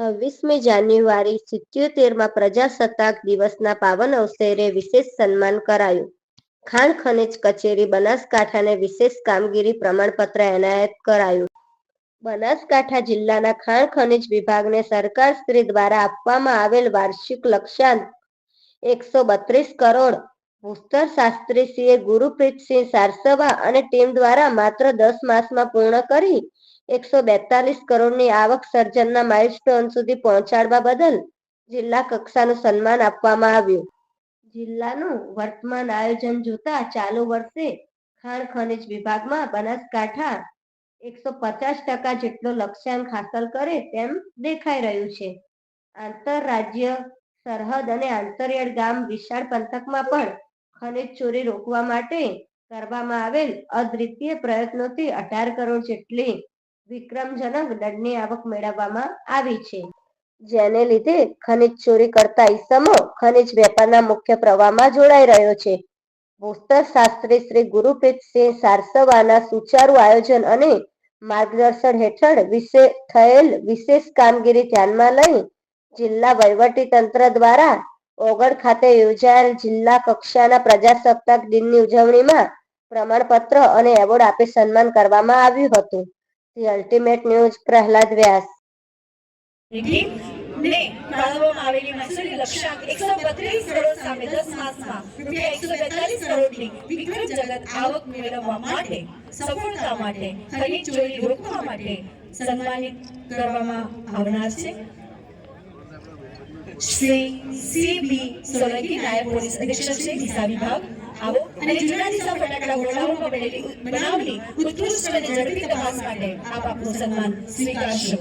ત્રેવીસમી જાન્યુઆરી સિત્યોતેરમાં પ્રજાસત્તાક દિવસના પાવન અવસરે વિશેષ સન્માન કરાયું. ખાણ ખનીજ કચેરી બનાસકાંઠાને વિશેષ કામગીરી પ્રમાણપત્ર એનાયત કરાયું. બનાસકાંઠા જિલ્લાના ખાણ ખનીજ વિભાગને સરકાર શ્રી દ્વારા આપવામાં આવેલ વાર્ષિક લક્ષ્યાંક એકસો બત્રીસ કરોડ. ભૂસ્તર શાસ્ત્રીશ્રીએ ગુરુપ્રીતસિંહ સારસવા અને ટીમ દ્વારા માત્ર દસ માસમાં પૂર્ણ કરી એકસો બેતાલીસ કરોડની આવક સર્જનના માઇલસ્ટોન સુધી પહોંચાડવા બદલ જિલ્લા કક્ષાનું સન્માન આપવામાં આવ્યું. જિલ્લાનું વર્તમાન આયોજન જોતા ચાલુ વર્ષે ખાણ ખનીજ વિભાગમાં બનાસકાંઠા એકસો પચાસ ટકા જેટલો લક્ષ્યાંક હાંસલ કરે તેમ દેખાઈ રહ્યું છે. આંતરરાજ્ય સરહદ અને આંતરિયાળ ગામ વિશાળ પંથકમાં પણ ખનીજ ચોરી રોકવા માટે કરવામાં આવેલ અદ્વિતીય પ્રયત્નોથી અઢાર કરોડ જેટલી વિક્રમજનક દંડની આવક મેળવવામાં આવી છે. જેને લીધે ખનીજ ચોરી કરતા ઈસમો ખનીજ વેપારના મુખ્ય પ્રવાહમાં જોડાઈ રહ્યો છે. ભૂસ્તર શાસ્ત્રી શ્રી ગુરુપ્રીતસિંહ સારસવાના સુચારુ આયોજન અને માર્ગદર્શન હેઠળ વિશે થયેલ વિશેષ કામગીરી ધ્યાનમાં લઈ જિલ્લા વહીવટી તંત્ર દ્વારા ઓગળ ખાતે યોજાયેલ જિલ્લા કક્ષાના પ્રજાસત્તાક દિનની ઉજવણીમાં પ્રમાણપત્ર અને એવોર્ડ આપી સન્માન કરવામાં આવ્યું હતું. The ultimate news Prahlad Vyas સન્માનિત કરવામાં આવનાર છે. શ્રી સી બી સોલંકી વિભાગ આવો અને જૂના દિશા ફટાકડા ગોળાઓમાં બનેલી બનાવની ઉત્કૃષ્ટ અને ઝડપી તપાસ માટે આપ આપનું સન્માન સ્વીકારશો